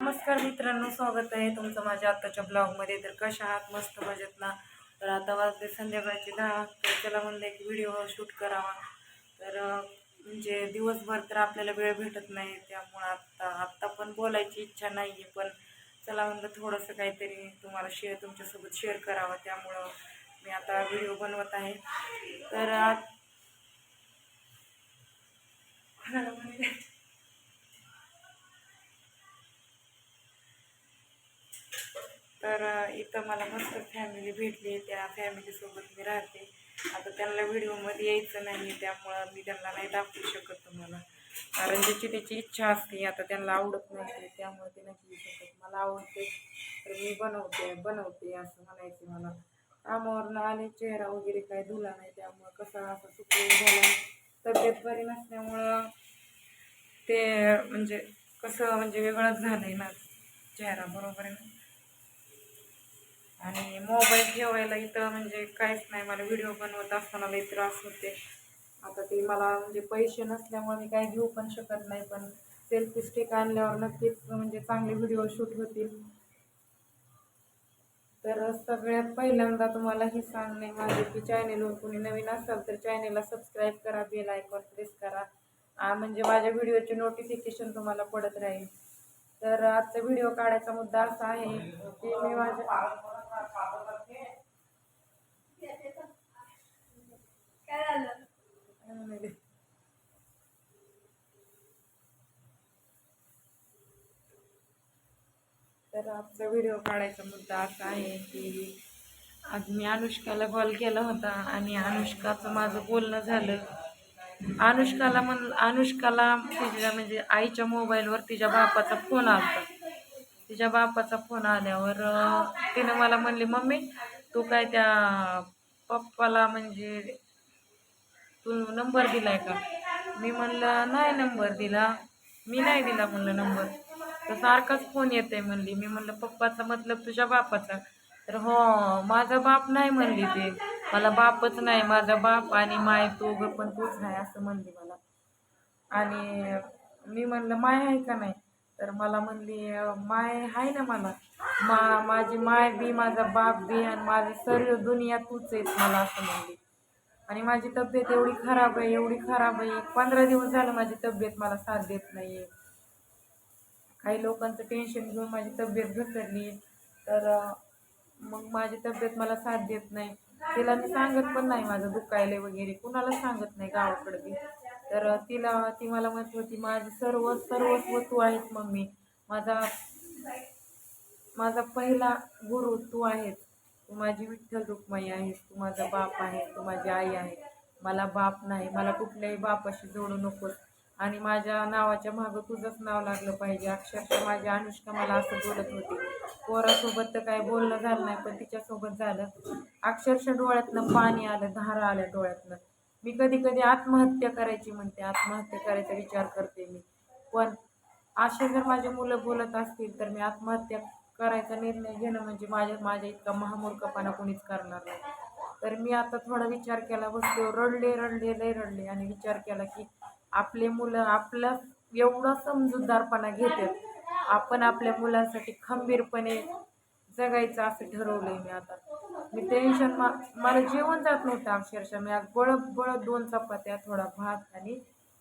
नमस्कार मित्रांनो स्वागत आहे तुमचं माझ्या आत्ताच्या ब्लॉगमध्ये. तर कशा आहात? मस्त मजेत ना? तर आता वाजले संध्याकाळचे दहा. तर त्याला म्हणलं एक व्हिडिओ शूट करावा. तर म्हणजे दिवसभर तर आपल्याला वेळ भेटत नाही त्यामुळं आत्ता आत्ता पण बोलायची इच्छा नाही आहे पण चला म्हणलं थोडंसं काहीतरी तुम्हाला शेअर तुमच्यासोबत शेअर करावं. त्यामुळं मी आता व्हिडिओ बनवत आहे. तर आज कोणाला म्हणे- तर इथं मला मस्त फॅमिली भेटली. त्या फॅमिलीसोबत मी राहते. आता त्यांना व्हिडिओमध्ये यायचं नाही त्यामुळं मी त्यांना नाही दाखवू शकत तुम्हाला. कारण ज्याची त्याची इच्छा असते आता त्यांना आवडत नसते त्यामुळे ते नाही येऊ शकत. मला आवडते तर मी बनवते बनवते असं म्हणायचं मला. कामावरनं आले चेहरा वगैरे काय धुला नाही त्यामुळं कसं असं सुकून झाला. तब्येत बरी नसल्यामुळं ते म्हणजे कसं म्हणजे वेगळंच झालं आहे ना. चेहरा बरोबर आहे ना. आणि मोबाईल ठेवायला इथं म्हणजे काहीच नाही. मला व्हिडिओ बनवत असताना लई त्रास होते. आता ते मला म्हणजे पैसे नसल्यामुळे मी काही घेऊ पण शकत नाही पण सेल्फी स्टिक आणल्यावर नक्कीच म्हणजे चांगले व्हिडिओ शूट होतील. तर सगळ्यात पहिल्यांदा तुम्हाला हे सांगणे माझे की चॅनेलवर कोणी नवीन असाल तर चॅनेलला सबस्क्राईब करा बेल आयकॉन प्रेस करा. म्हणजे माझ्या व्हिडिओचे नोटिफिकेशन तुम्हाला पडत राहील. तर आजचा व्हिडिओ काढायचा मुद्दा असा आहे की मी माझ्या तर आजचा व्हिडिओ काढायचा मुद्दा असा आहे की आज मी अनुष्काला कॉल केला होता आणि अनुष्काचं माझं बोलणं झालं. अनुष्काला म्हण अनुष्काला तिच्या म्हणजे आईच्या मोबाईलवर तिच्या बापाचा फोन आला तिच्या बापाचा फोन आल्यावर तिनं मला म्हणली मम्मी तू काय त्या पप्पाला म्हणजे तू नंबर दिलाय का? मी म्हणलं नाही नंबर दिला. मी नाही दिला म्हणलं नंबर तर सारखाच फोन येते म्हणली. मी म्हणलं पप्पाचा मतलब तुझ्या बापाचा? तर हो माझा बाप नाही म्हणली ते. मला बापच नाही. माझा बाप आणि माय तू ग पण तूच नाही असं म्हणली मला. आणि मी म्हणलं माय आहे का नाही? तर मला म्हणली माय आहे ना मला. मा माझी माय बी माझा बाप बी आणि माझं सर्व दुनिया तूच आहेस मला असं म्हणली. आणि माझी तब्येत एवढी खराब आहे एवढी खराब आहे. पंधरा दिवस झालं माझी तब्येत मला साथ देत नाही आहे काही लोकांचं टेन्शन घेऊन माझी तब्येत घसरली. तर मग माझी तब्येत मला साथ देत नाही. तिला मी सांगत पण नाही माझं दुखायला वगैरे. कुणाला सांगत नाही गावाकडे बी. तर तिला ती मला म्हणत होती माझं सर्व सर्वस्व तू आहेस मम्मी. माझा माझा पहिला गुरु तू आहेस. तू माझी विठ्ठल रुक्माई आहेस. तू माझा बाप आहे तू माझी आई आहे मला बाप नाही. मला कुठल्याही बापाशी जोडू नकोस. आणि माझ्या नावाच्या मागं तुझंच नाव लागलं पाहिजे. अक्षरशः माझी अनुष्का मला असं बोलत होती. पोरासोबत तर काय बोलणं झालं नाही पण तिच्यासोबत झालं. अक्षरशः डोळ्यातनं पाणी आलं धारा आल्या डोळ्यातनं. मी कधी कधी आत्महत्या करायची म्हणते आत्महत्या करायचा विचार करते मी. पण असे जर माझे मुलं बोलत असतील तर मी आत्महत्या करायचा निर्णय घेणं म्हणजे माझ्या माझ्या इतका महामूर्खपणा कोणीच करणार नाही. तर मी आता थोडा विचार केला बसलो रडले रडले लय रडले आणि विचार केला की आपले मुलं आपलं एवढं समजूतदारपणा घेतात. आपण आपल्या मुलांसाठी खंबीरपणे जगायचं असं ठरवलंय मी आता. मी टेन्शन मा मला जेवण जात नव्हतं अक्षरशः. मी आज बळत बळत दोन चपात्या थोडा भात आणि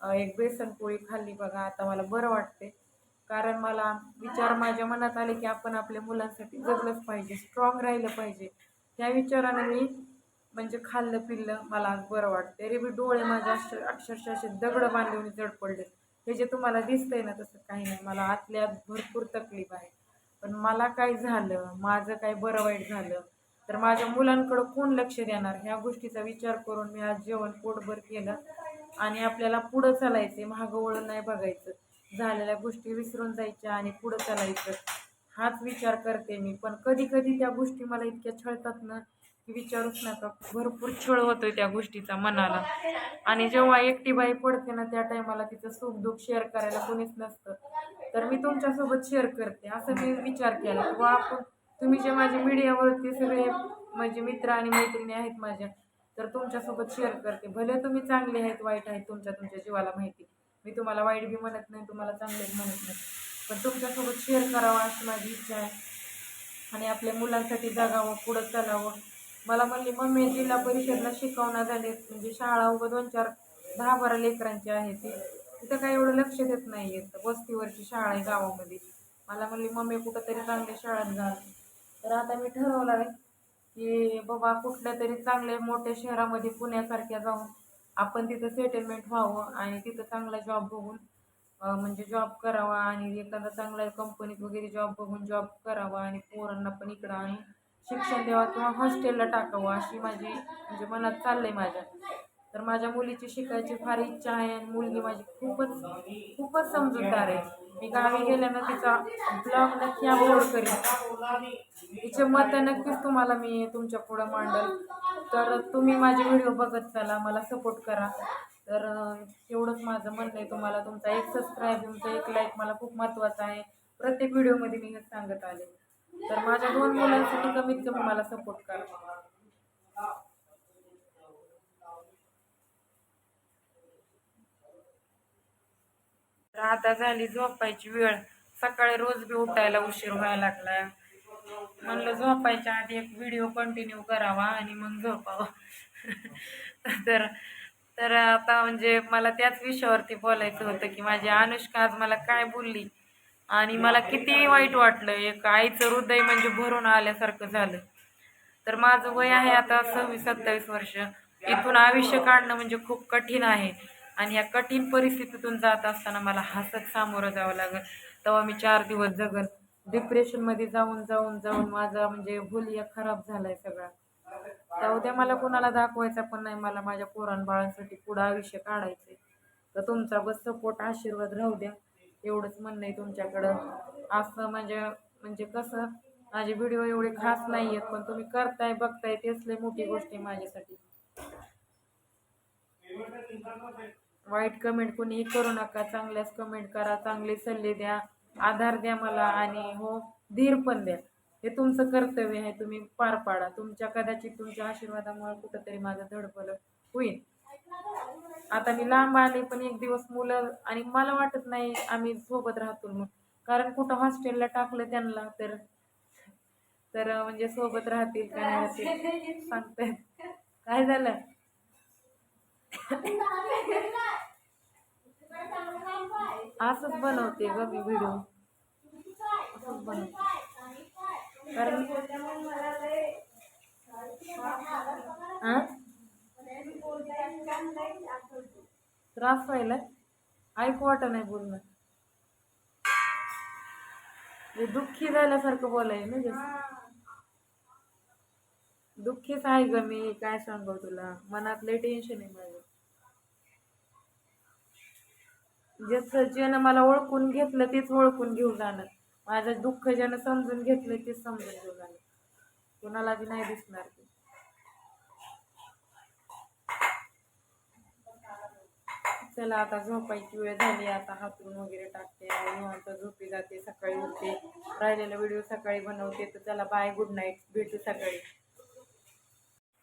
एक बेसन पोळी खाल्ली. बघा आता मला बरं वाटते कारण मला विचार माझ्या मनात आले की आपण आपल्या मुलांसाठी जगलंच पाहिजे स्ट्रॉंग राहिलं पाहिजे. त्या विचाराने मी म्हणजे खाल्लं पिल्लं मला बरं वाटतं तरी बी डोळे माझ्या अक्षर अक्षरशः असे दगडं बांधून जड पडले हे जे तुम्हाला दिसतंय ना तसं काही नाही. मला आतल्या भरपूर तकलीफ आहे. पण मला काय झालं माझं काय बरं वाईट झालं तर माझ्या मुलांकडं कोण लक्ष देणार? ह्या गोष्टीचा विचार करून मी आज जेवण पोटभर केलं आणि आपल्याला पुढं चालायचे मागं वळून नाही बघायचं. झालेल्या गोष्टी विसरून जायच्या आणि पुढं चालायचं. हाच विचार करते मी. पण कधी कधी त्या गोष्टी मला इतक्या छळतात ना विचारूच नका. भरपूर छळ होतोय त्या गोष्टीचा मनाला. आणि जेव्हा एकटी बाई पडते ना त्या टायमाला तिचं सुख दुःख शेअर करायला कोणीच नसतं. तर मी तुमच्यासोबत शेअर करते. असं मी विचार केला. किंवा आपण तुम्ही जे माझे मीडियावरती सगळे माझे मित्र आणि मैत्रिणी आहेत माझ्या तर तुमच्यासोबत शेअर करते. भले तुम्ही चांगले आहेत वाईट आहेत तुमच्या तुमच्या जीवाला माहिती मी तुम्हाला वाईट बी म्हणत नाही तुम्हाला चांगले म्हणत नाही. पण तुमच्यासोबत शेअर करावा अशी माझी इच्छा आहे. आणि आपल्या मुलांसाठी जगावं पुढं चालावं. मला म्हणली मम्मी जिल्हा परिषदला शिकवणं झाले. म्हणजे शाळा उभं दोन चार दहा बारा लेकरांची आहे ती. तिथं काही एवढं लक्ष देत नाही आहेत वस्तीवरची शाळा आहे गावामध्ये. मला म्हणली मम्मी कुठंतरी चांगल्या शाळेत जा. तर आता मी ठरवलं आहे की बाबा कुठल्या तरी चांगल्या मोठ्या शहरामध्ये पुण्यासारख्या जाऊन आपण तिथं सेटलमेंट व्हावं आणि तिथं चांगला जॉब बघून म्हणजे जॉब करावा आणि एखादा चांगल्या कंपनीत वगैरे जॉब बघून जॉब करावा आणि पोरांना पण इकडं आणून शिक्षण द्यावा किंवा हॉस्टेलला टाकावं अशी माझी म्हणजे मनात चाललं आहे माझ्या. तर माझ्या मुलीची शिकायची फार इच्छा आहे आणि मुलगी माझी खूपच खूपच समजूतदार आहे. मी गावी गेल्यानं तिचा ब्लॉग नक्की अपलोड करेन. तिचे मत नक्कीच तुम्हाला मी तुमच्या पुढं मांडल. तर तुम्ही माझे व्हिडिओ बघत चला मला सपोर्ट करा. तर एवढंच माझं म्हणणं आहे तुम्हाला. तुमचा एक सबस्क्राईब तुमचा एक लाईक मला खूप महत्त्वाचा आहे. प्रत्येक व्हिडिओमध्ये मी हे सांगत आले. तर माझ्या दोन मुलांसाठी कमीत कमी मला सपोर्ट करा. तर आता झाली झोपायची वेळ. सकाळी रोज बी उठायला उशीर व्हायला लागला. म्हणलं झोपायच्या आधी एक व्हिडिओ कंटिन्यू करावा आणि मग झोपावा. तर तर आता म्हणजे मला त्याच विषयावरती बोलायचं होतं की माझी अनुष्का आज मला काय बोलली? आणि मला किती वाईट वाटलं एक आईचं हृदय म्हणजे भरून आल्यासारखं झालं. तर माझं वय आहे आता सव्वीस सत्तावीस वर्ष. इथून आयुष्य काढणं म्हणजे खूप कठीण आहे. आणि या कठीण परिस्थितीतून जात असताना मला हसत सामोरं जावं लागेल. तेव्हा मी चार दिवस जगल. डिप्रेशनमध्ये जाऊन जाऊन जाऊन माझा म्हणजे भुलिया खराब झालाय सगळा. तर उद्या मला कोणाला दाखवायचा पण नाही. मला माझ्या पोरांबाळांसाठी पुढं आयुष्य काढायचंय. तर तुमचा बस सपोर्ट आशीर्वाद राहू द्या. एवढंच म्हणणं आहे तुमच्याकडं. असं म्हणजे म्हणजे कसं माझे व्हिडिओ एवढे खास नाही आहेत पण तुम्ही करताय बघताय तेच लय मोठी गोष्ट आहे माझ्यासाठी. वाईट कमेंट कोणीही करू नका चांगल्याच कमेंट करा चांगले सल्ले द्या आधार द्या मला आणि हो धीर पण द्या. हे तुमचं कर्तव्य आहे तुम्ही पार पाडा. तुमच्या कदाचित तुमच्या आशीर्वादामुळे कुठंतरी माझं धडपड होईल. आता मी लांब आले पण एक दिवस मुलं आणि मला वाटत नाही आम्ही सोबत राहतो मग कारण कुठं हॉस्टेलला टाकलं त्यांना तर तर म्हणजे सोबत राहतील का नाही राहतील काय झालं? असंच बनवते ग मी व्हिडिओ. असंच बनवते. कारण हा? त्रास व्हायला ऐकू वाटत नाही बोलणं. म्हणजे दुःखी झाल्यासारखं बोलाय ना जस. दुःखीच आहे ग मी काय सांगू तुला. मनात लय टेन्शन आहे माझं. जे ज्यानं मला ओळखून घेतलं तेच ओळखून घेऊन जाणार. माझं दुःख ज्यानं समजून घेतलं तेच समजून घेऊन जाणार. कोणाला बी नाही दिसणार ते. चला आता झोपायची वेळ झाली आता हातरून वगैरे टाकते आणि निवांत झोपी जाते सकाळी उठते. राहिलेला व्हिडिओ सकाळी बनवते तर चला बाय गुड नाईट भेटू सकाळी.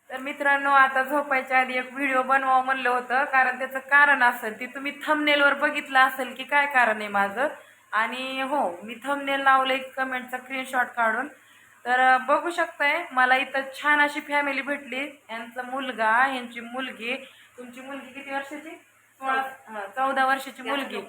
तर मित्रांनो आता झोपायच्या आधी एक व्हिडिओ बनवावं म्हणलं होतं कारण त्याचं कारण असेल ते तुम्ही थमनेलवर बघितलं असेल की काय कारण आहे माझं. आणि हो मी थमनेल लावलं एक कमेंटचा स्क्रीनशॉट काढून. तर बघू शकताय मला इथं छान अशी फॅमिली भेटली. यांचा मुलगा यांची मुलगी. तुमची मुलगी किती वर्षाची? सोळा चौदा वर्षाची मुलगी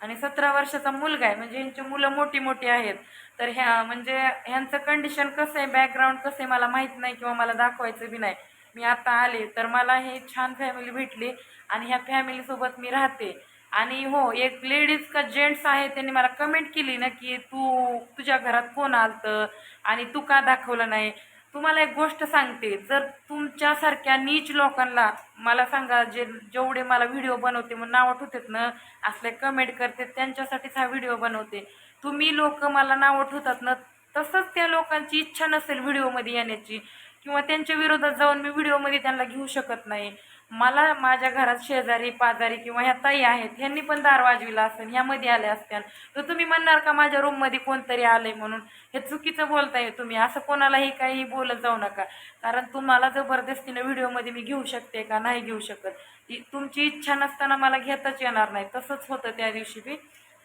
आणि सतरा वर्षाचा मुलगा आहे. म्हणजे यांची मुलं मोठी मोठी आहेत. तर ह्या म्हणजे ह्यांचं कंडिशन कसं आहे? बॅकग्राऊंड कसं आहे? मला माहीत नाही किंवा मला दाखवायचं बी नाही. मी आता आले तर मला हे छान फॅमिली भेटली आणि ह्या फॅमिलीसोबत मी राहते. आणि हो एक लेडीज का जेंट्स आहे त्यांनी मला कमेंट केली ना की तू तुझ्या घरात कोण आलतं? आणि तू का दाखवलं नाही? तुम्हाला एक गोष्ट सांगते. जर तुमच्यासारख्या नीच लोकांना मला सांगा जे जेवढे मला व्हिडिओ बनवते मग नावं ठेवतात ना असले कमेंट करते त्यांच्यासाठीच हा व्हिडिओ बनवते. तुम्ही लोक मला नावं ठेवतात ना तसंच त्या लोकांची इच्छा नसेल व्हिडिओमध्ये येण्याची. किंवा त्यांच्या विरोधात जाऊन मी व्हिडिओमध्ये त्यांना घेऊ शकत नाही. मला माझ्या घरात शेजारी पाजारी किंवा ह्या ताई आहेत ह्यांनी पण दार वाजविला असेल ह्यामध्ये आल्या असत्या तर तुम्ही म्हणणार का माझ्या रूममध्ये कोणतरी आलंय म्हणून? हे चुकीचं बोलताय तुम्ही असं कोणालाही काही बोलत जाऊ नका. कारण तुम्हाला जबरदस्तीनं व्हिडिओमध्ये मी घेऊ शकते का नाही घेऊ शकत? ती तुमची इच्छा नसताना मला घेताच येणार नाही. तसंच होतं त्या दिवशी बी.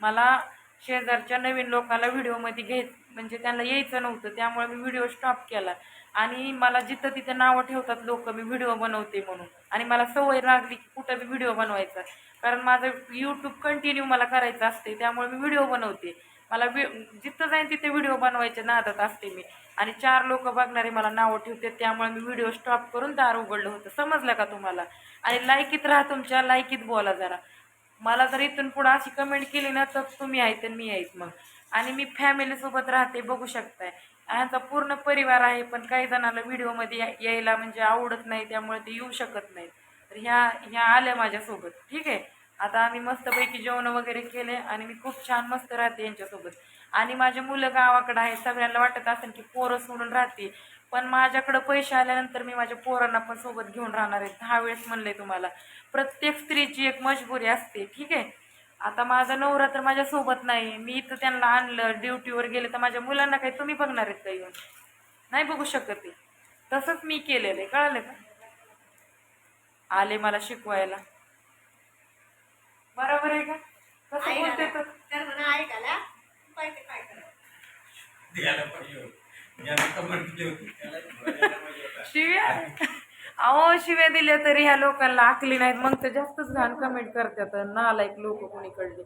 मला शेजारच्या नवीन लोकाला व्हिडिओमध्ये घेत म्हणजे त्यांना यायचं नव्हतं त्यामुळे मी व्हिडिओ स्टॉप केला. आणि मला जिथं तिथं नावं ठेवतात लोक मी व्हिडिओ बनवते म्हणून. आणि मला सवय लागली की कुठं बी व्हिडिओ बनवायचा. कारण माझं यूट्यूब कंटिन्यू मला करायचं असते त्यामुळे मी व्हिडिओ बनवते. मला वि जिथं जाईन तिथे व्हिडिओ बनवायचे नादात असते मी. आणि चार लोक बघणारे मला नावं ठेवते त्यामुळे मी व्हिडिओ स्टॉप करून दार उघडलं होतं. समजलं का तुम्हाला? आणि लायकीत राहा तुमच्या लायकीत बोला जरा. मला जर इथून पुढं अशी कमेंट केली ना तर तुम्ही आहेत आणि मी आहेत मग. आणि मी फॅमिलीसोबत राहते बघू शकताय. यांचा पूर्ण परिवार आहे पण काही जणांना व्हिडिओमध्ये यायला म्हणजे आवडत नाही त्यामुळे ते येऊ शकत नाहीत. तर ह्या ह्या आल्या माझ्यासोबत ठीक आहे? आता आम्ही मस्तपैकी जेवण वगैरे केले आणि मी खूप छान मस्त राहते यांच्यासोबत. आणि माझे मुलं गावाकडं आहे सगळ्यांना वाटत असेल की पोरं सोडून राहते पण माझ्याकडं पैसे आल्यानंतर मी माझ्या पोरांना पण सोबत घेऊन राहणार आहे. दहा वेळेस म्हणले तुम्हाला प्रत्येक स्त्रीची एक मजबुरी असते ठीक आहे? आता माझा नवरा तर माझ्या सोबत नाही. मी इथं त्यांना आणलं ड्युटीवर गेले तर माझ्या मुलांना काही तुम्ही बघणार आहेत का येऊन? नाही बघू शकत ते. तसंच मी केलेलं आहे. कळलं का? आले मला शिकवायला. बरोबर आहे का? कसं बोलते तर. शिव्या? अहो शिव्या दिल्या तरी ह्या लोकांना आकली नाहीत. मग तर जास्तच घाण कमेंट करतात. नालायक लोक कोणीकडले?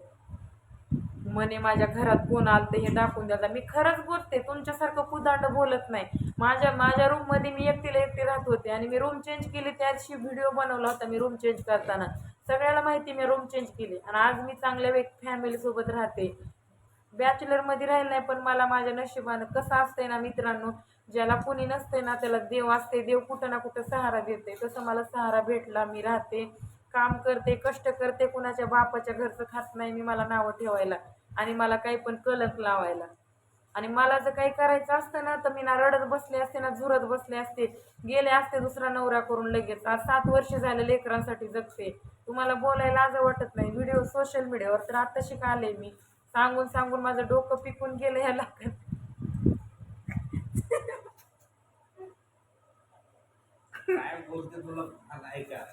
म्हणे माझ्या घरात कोण आलते हे दाखवून द्यायला मी खरंच बोलते तुमच्यासारखं कुदांड बोलत नाही. माझ्या माझ्या रूममध्ये मी एकटीला एकटी राहत होते आणि मी रूम चेंज केली त्या व्हिडिओ बनवला होता मी रूम चेंज करताना. सगळ्याला माहिती मी रूम चेंज केली. आणि आज मी चांगल्या व्यक्ती फॅमिलीसोबत राहते. बॅचलरमध्ये राहिलं नाही पण मला माझ्या नशिबानं कसं असतंय ना मित्रांनो ज्याला कोणी नसते ना त्याला देव असते देव कुठं ना कुठं सहारा देते तसं मला सहारा भेटला मी राहते काम करते कष्ट करते कुणाच्या बापाच्या घरचं खात नाही मी मला नावं ठेवायला आणि मला काही पण कलंक लावायला. आणि मला जर काही करायचं असतं ना तर मी ना रडत बसले असते ना झुरत बसले असते. गेले असते दुसरा नवरा करून लगेच. आज सात वर्ष झाले लेकरांसाठी जगते. तुम्हाला बोलायला आज वाटत नाही. व्हिडिओ सोशल मीडियावर तर आत्ताशी का आले मी. सांगून सांगून माझं डोकं पिकून गेलं ह्याला काय बोलते तुला? ऐका.